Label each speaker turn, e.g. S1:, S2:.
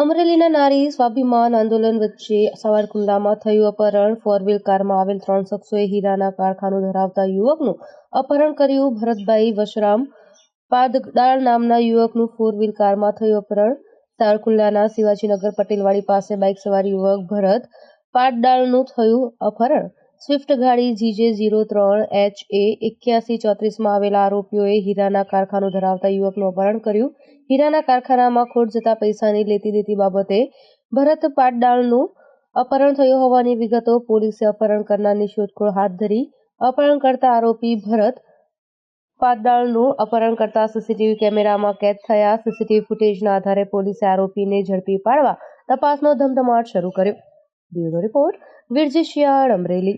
S1: અમરેલીના નારી સ્વાભિમાન આંદોલન વચ્ચે સાવરકુંડલામાં થયું અપહરણ. ફોર વ્હીલ કારમાં આવેલ ત્રણ શખ્સોએ હીરાના કારખાનું ધરાવતા યુવકનું અપહરણ કર્યું. ભરતભાઈ વશરામ પાદડાળ નામના યુવકનું ફોર વ્હીલ કારમાં થયું અપહરણ. સાવરકુંડલાના શિવાજીનગર પટેલવાડી પાસે બાઇક સવાર યુવક ભરત પાટડાળનું થયું અપહરણ. સ્વિફ્ટ ગાડી જીજે ઝીરો ત્રણ એચ એ એક્યાસી ચોત્રીસમાં આવેલા આરોપીઓએ હીરાના કારખાનું ધરાવતા યુવકનું અપહરણ કર્યું. હીરાના કારખાનામાં ખોટ જતા પૈસાની લેતી દેતી બાબતે ભરત પાટડાળનું અપહરણ થયું હોવાની વિગતો પોલીસે અપહરણ કરનારની શોધખોળ હાથ ધરી અપહરણ કરતા આરોપી ભરત પાટડાળનું અપહરણ કરતા સીસીટીવી કેમેરામાં કેદ થયા. સીસીટીવી ફૂટેજના આધારે પોલીસે આરોપીને ઝડપી પાડવા તપાસનો ધમધમાટ શરૂ કર્યો. Bureau report Virji Shiyal Amreli